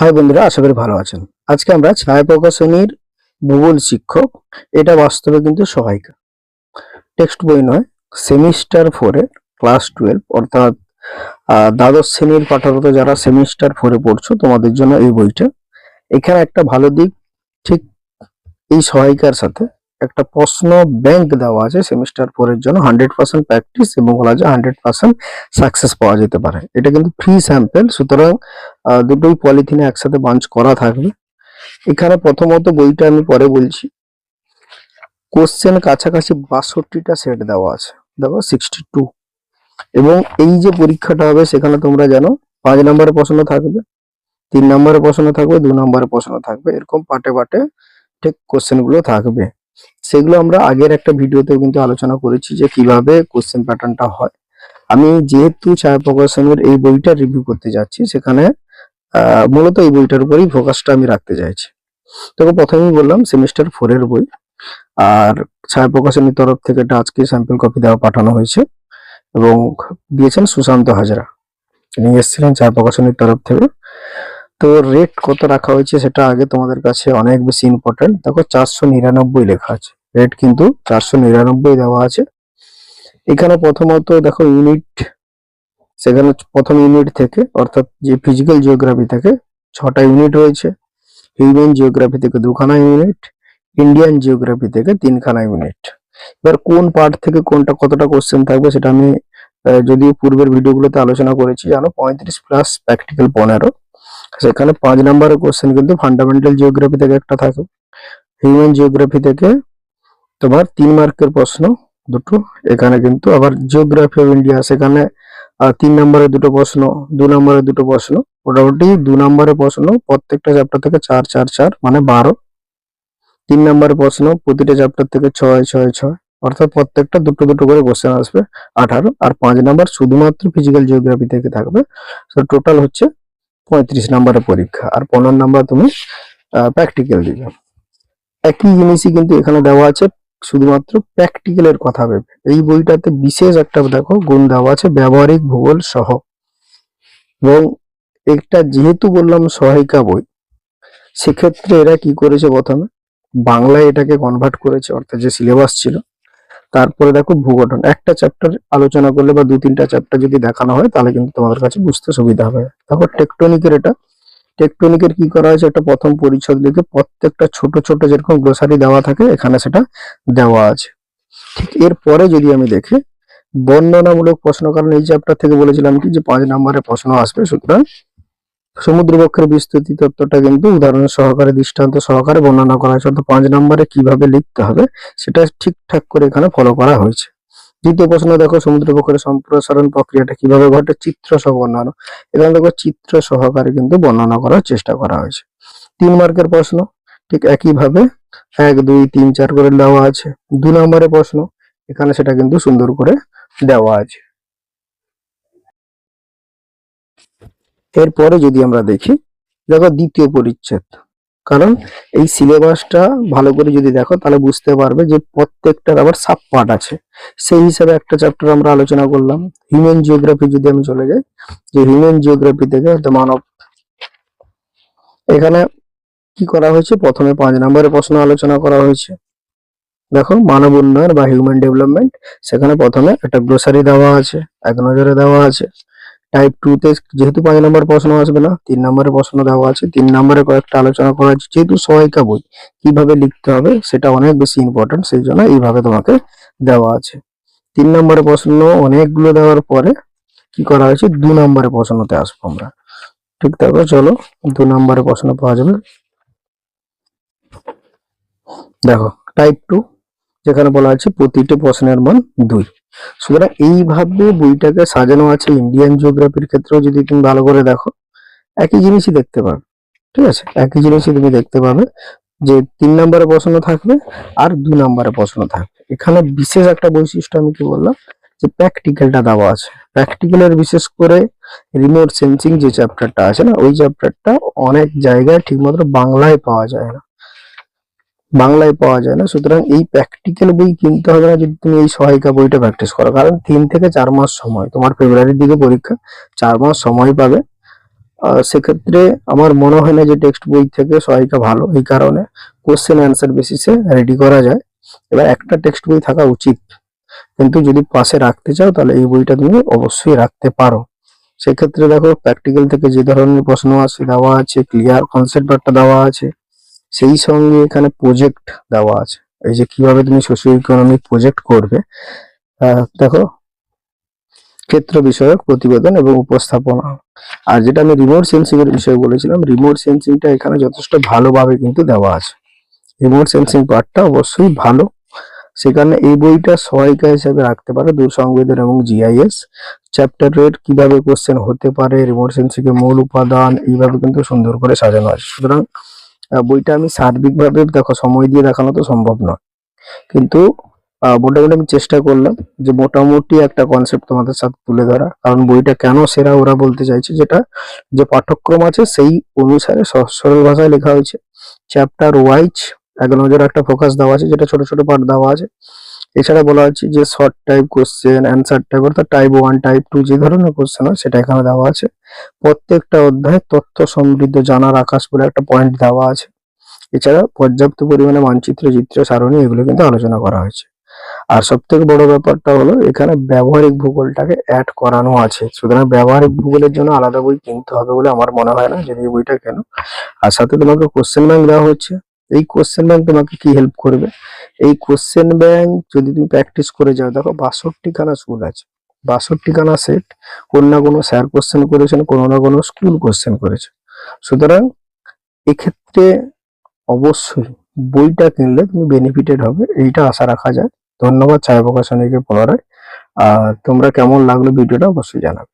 High বন্ধুরা, আশা করি ভালো আছেন। আজকে আমরা ছায়া প্রকাশনীর ভূগোল শিক্ষক, এটা বাস্তবে কিন্তু সহায়িকা। টেক্সট বই নয়, সেমিস্টার ফোরে ক্লাস টুয়েলভ অর্থাৎ দ্বাদশ শ্রেণির পাঠরত যারা সেমিস্টার ফোরে পড়ছো, তোমাদের জন্য এই বইটা। এখানে একটা ভালো দিক, ঠিক এই সহায়িকার সাথে একটা প্রশ্ন ব্যাংক দেওয়া আছে সেমিস্টার ফোর এর জন্য হান্ড্রেড পার্সেন্ট প্র্যাকটিস এবং বলা যায় হান্ড্রেড পার্সেন্ট সাকসেস পাওয়া যেতে পারে। এটা কিন্তু ফ্রি স্যাম্পেল সুতরাং দুটোই পলিথিনে একসাথে বাঞ্চ করা থাকবে। এখানে প্রথমত বইটা আমি পরে বলছি। কোশ্চেন কাছাকাছি বাষট্টিটা সেট দেওয়া আছে, দেখো সিক্সটি টু এবং এই যে পরীক্ষাটা হবে, সেখানে তোমরা জানো, পাঁচ নম্বরের প্রশ্ন থাকবে, তিন নম্বরের প্রশ্ন থাকবে, দু নম্বরের প্রশ্ন থাকবে, এরকম পাটে পাটে ঠিক কোশ্চেনগুলো থাকবে। সেগুলো আমরা আগের একটা ভিডিওতেও কিন্তু আলোচনা করেছি যে কীভাবে কোশ্চেন প্যাটার্নটা হয়। আমি যেহেতু ছায়া প্রকাশনের এই বইটা রিভিউ করতে যাচ্ছি, সেখানে মূলত এই বইটার উপরেই ফোকাসটা আমি রাখতে চাইছি। তোকে প্রথমেই বললাম সেমিস্টার ফোর এর বই, আর ছায়া প্রকাশনীর তরফ থেকে এটা আজকে স্যাম্পল কপি দেওয়া পাঠানো হয়েছে এবং দিয়েছেন সুশান্ত হাজরা। নিয়ে এসেছিলেন ছায়া প্রকাশনীর তরফ থেকে। তো রেট কত রাখা হয়েছে সেটা আগে তোমাদের কাছে অনেক বেশি ইম্পর্টেন্ট দেখো চারশো নিরানব্বই লেখা আছে। রেট কিন্তু চারশো নিরানব্বই দেওয়া আছে। এখানে প্রথমত দেখো ইউনিট সেখানে প্রথম ইউনিট থেকে, অর্থাৎ যে ফিজিক্যাল জিওগ্রাফি থেকে ছটা ইউনিট রয়েছে। হিউম্যান জিওগ্রাফি থেকে দুখানা ইউনিট ইন্ডিয়ান জিওগ্রাফি থেকে তিনখানা ইউনিট এবার কোন পার্ট থেকে কোনটা কতটা কোশ্চেন থাকবে সেটা আমি যদিও পূর্বের ভিডিওগুলোতে আলোচনা করেছি, জানো, পঁয়ত্রিশ প্লাস প্র্যাকটিক্যাল পনেরো। সেখানে পাঁচ নম্বরের কোশ্চেন কিন্তু ফান্ডামেন্টাল জিওগ্রাফি থেকে একটা থাকে। হিউম্যান জিওগ্রাফি থেকে তোমার তিন মার্কের প্রশ্ন দুটো। এখানে কিন্তু আবার জিওগ্রাফি অফ ইন্ডিয়া সেখানে তিন নম্বরের দুটো প্রশ্ন, দু নম্বরের দুটো প্রশ্ন। মোটামুটি দু নম্বরের প্রশ্ন প্রত্যেকটা চ্যাপ্টার থেকে চার চার চার মানে বারো। তিন নম্বরের প্রশ্ন প্রতিটা চ্যাপ্টার থেকে ছয় ছয় ছয়। অর্থাৎ প্রত্যেকটা দুটো দুটো করে কোশ্চেন আসবে আঠারো। আর পাঁচ নাম্বার শুধুমাত্র ফিজিক্যাল জিওগ্রাফি থেকে থাকবে। তো টোটাল হচ্ছে পঁয়ত্রিশ নম্বরের পরীক্ষা আর পনেরো নাম্বার তুমি প্র্যাকটিক্যাল দিবে একই জিনিসই কিন্তু এখানে দেওয়া আছে, শুধুমাত্র প্র্যাকটিক্যালের কথা ভেবে। এই বইটাতে বিশেষ একটা, দেখো, গুণ দেওয়া আছে, ব্যবহারিক, ভূগোল সহ। এবং একটা যেহেতু বললাম সহায়িকা বই, সেক্ষেত্রে এরা কি করেছে প্রথমে? বাংলায় এটাকে কনভার্ট করেছে, অর্থাৎ যে সিলেবাস ছিল তারপরে দেখো ভূগঠন। একটা চ্যাপ্টার আলোচনা করলে বা দু তিনটা চ্যাপ্টার যদি দেখানো হয়, তাহলে কিন্তু তোমাদের কাছে বুঝতে সুবিধা হবে। দেখো টেকটনিকের এটা। টেকটনিকের কি করা হয়েছে? একটা প্রথম পরিচ্ছদ লিখে প্রত্যেকটা ছোট ছোট যেরকম গ্লোসারি দেওয়া থাকে, এখানে সেটা দেওয়া আছে। ঠিক এরপরে যদি আমি দেখি, বর্ণনামূলক প্রশ্ন, কারণ এই চ্যাপ্টার থেকে বলেছিলাম কি? যে পাঁচ নম্বরে প্রশ্ন আসবে, সুতরাং সমুদ্রবক্ষের বিস্তৃতি তত্ত্বটা কিন্তু উদাহরণ সহকারে, দৃষ্টান্ত সহকারে বর্ণনা করা হয়েছে। অর্থাৎ পাঁচ নম্বরে কীভাবে লিখতে হবে, সেটা ঠিকঠাক করে এখানে ফলো করা হয়েছে। দ্বিতীয় প্রশ্ন, দেখো সমুদ্রবক্ষের সম্প্রসারণ প্রক্রিয়াটা কীভাবে ঘটে? চিত্র সহ বর্ণনা। এখানে দেখো চিত্র সহকারে কিন্তু বর্ণনা করার চেষ্টা করা হয়েছে। তিন মার্কের প্রশ্ন, ঠিক একইভাবে এক, দুই, তিন, চার করে দেওয়া আছে। দু নম্বরের প্রশ্ন, এখানে সেটা কিন্তু সুন্দর করে দেওয়া আছে। এরপরে যদি আমরা দেখি, দেখো দ্বিতীয় পরিচ্ছেদ। কারণ এই সিলেবাসটা ভালো করে যদি দেখো, তাহলে বুঝতে পারবে যে প্রত্যেকটার আবার সাব পার্ট আছে। সেই হিসাবে একটা চ্যাপ্টার আমরা আলোচনা করলাম। হিউম্যান জিওগ্রাফি যদি আমি চলে যাই, যে হিউম্যান জিওগ্রাফি থেকে মানব এখানে কি করা হয়েছে? প্রথমে পাঁচ নম্বরের প্রশ্ন আলোচনা করা হয়েছে। দেখো, মানব উন্নয়ন বা হিউম্যান ডেভেলপমেন্ট সেখানে প্রথমে একটা গ্রোসারি দেওয়া আছে, এক নজরে দেওয়া আছে। টাইপ টু তে যেহেতু পাঁচ নম্বর প্রশ্ন আসবে না, তিন নম্বরের প্রশ্ন দেওয়া আছে, তিন নম্বরে কয়েকটা আলোচনা করা আছে যেহেতু সহায়িকা বই, কীভাবে লিখতে হবে সেটা অনেক বেশি ইম্পর্টেন্ট সেই জন্য এইভাবে তোমাকে দেওয়া আছে। তিন নম্বরের প্রশ্ন অনেকগুলো দেওয়ার পরে কি করা হয়েছে? দু নম্বরের প্রশ্নতে আসব আমরা। ঠিক থাকো চলো, দু নম্বরের প্রশ্ন পাওয়া যাবে। দেখো টাইপ টু যেখানে বলা আছে প্রতিটি প্রশ্নের মান দুই। সুতরাং এইভাবে বইটাকে সাজানো আছে ইন্ডিয়ান জিওগ্রাফির ক্ষেত্রেও যদি তুমি ভালো করে দেখো, একই জিনিসই দেখতে পাবে, ঠিক আছে? একই জিনিসই তুমি দেখতে পাবে যে তিন নম্বরে প্রশ্ন থাকবে আর দু নম্বরে প্রশ্ন থাকবে। এখানে বিশেষ একটা বৈশিষ্ট্য আমি কি বললাম? যে প্র্যাকটিক্যালটা দেওয়া আছে। প্র্যাকটিক্যালের বিশেষ করে রিমোট সেন্সিং যে চ্যাপ্টারটা আছে না, ওই চ্যাপ্টারটা অনেক জায়গায় ঠিকমতো বাংলায় পাওয়া যায় না। বাংলায় পাওয়া যায় না। সুতরাং এই প্র্যাকটিক্যাল বই কিনতে হবে না যদি তুমি এই সহায়িকা বইটা প্র্যাকটিস করো। কারণ তিন থেকে চার মাস সময়, তোমার ফেব্রুয়ারির দিকে পরীক্ষা, চার মাস সময় পাবে। সেক্ষেত্রে আমার মনে হয় না যে টেক্সট বই থেকে সহায়িকা ভালো। এই কারণে কোশ্চেন অ্যান্সার বেসিসে রেডি করা যায়। এবার একটা টেক্সট বই থাকা উচিত। কিন্তু যদি পাশে রাখতে চাও, তাহলে এই বইটা তুমি অবশ্যই রাখতে পারো। সেক্ষেত্রে দেখো প্র্যাকটিক্যাল থেকে যে ধরনের প্রশ্ন আছে দেওয়া আছে ক্লিয়ার কনসেপ্ট একটা দেওয়া আছে। সেই সঙ্গে এখানে প্রজেক্ট দেওয়া আছে। এই যে কীভাবে তুমি সোশিও ইকোনমিক প্রজেক্ট করবে দেখো, ক্ষেত্র বিষয়ক প্রতিবেদন এবং উপস্থাপনা। আর যেটা আমি রিমোট সেন্সিং এর বিষয়ে বলেছিলাম রিমোট সেন্সিংটা এখানে যথেষ্ট ভালোভাবে কিন্তু দেওয়া আছে। রিমোট সেন্সিং পার্টটা অবশ্যই ভালো। সেখানে এই বইটা সহায়িকা হিসেবে রাখতে পারে দূর সংবেদন এবং জিআইএস চ্যাপ্টারের কীভাবে কোশ্চেন হতে পারে রিমোট সেন্সিং এর মূল উপাদান, এইভাবে কিন্তু সুন্দর করে সাজানো আছে। সুতরাং বইটা আমি সার্বিকভাবে দেখো, সময় দিয়ে দেখানো তো সম্ভব নয়। কিন্তু মোটামুটি আমি চেষ্টা করলাম যে মোটামুটি একটা কনসেপ্ট তোমাদের সাথে তুলে ধরা। কারণ বইটা কেন সেরা ওরা বলতে চাইছে যেটা, যে পাঠ্যক্রম আছে সেই অনুসারে সরল ভাষায় লেখা হয়েছে। চ্যাপ্টার ওয়াইজ এক নজর একটা ফোকাস দেওয়া আছে, যেটা ছোট ছোট পাঠ দেওয়া আছে। এছাড়া বলা হচ্ছে যে short type question answer type অর্থাৎ টাইপ ওয়ান টাইপ টু যে ধরনের কোশ্চেন হয় সেটা এখানে দেওয়া আছে। প্রত্যেকটা অধ্যায়ে তথ্য সমৃদ্ধ জানার আকাশ বলে একটা পয়েন্ট দেওয়া আছে। এছাড়া পর্যাপ্ত পরিমাণে মানচিত্র, চিত্র, সারণী এগুলো কিন্তু আলোচনা করা হয়েছে। আর সব থেকে বড় ব্যাপারটা হলো এখানে ব্যবহারিক ভূগোলটাকে অ্যাড করানো আছে। সুতরাং ব্যবহারিক ভূগোলের জন্য আলাদা বই কিনতে হবে বলে আমার মনে হয় না, যদি বইটা কেন। আর সাথে তোমাকে কোশ্চেন ব্যাংক দেওয়া হচ্ছে। এই কোশ্চেন ব্যাংক তোমাকে কি হেল্প করবে? এই কোশ্চেন ব্যাংক যদি তুমি প্র্যাকটিস করে যাও, দেখো বাষট্টি খানা স্কুল আছে। বাষট্টি খানা সেট কোনো না কোনো স্যার কোশ্চেন করেছেন, কোনো না কোনো স্কুল কোশ্চেন করেছে। সুতরাং এক্ষেত্রে অবশ্যই বইটা কিনলে তুমি বেনিফিটেড হবে, এইটা আশা রাখা যায়। ধন্যবাদ ছায়া প্রকাশনীকে পুনরায় আর তোমরা কেমন লাগল ভিডিওটা অবশ্যই জানাবে।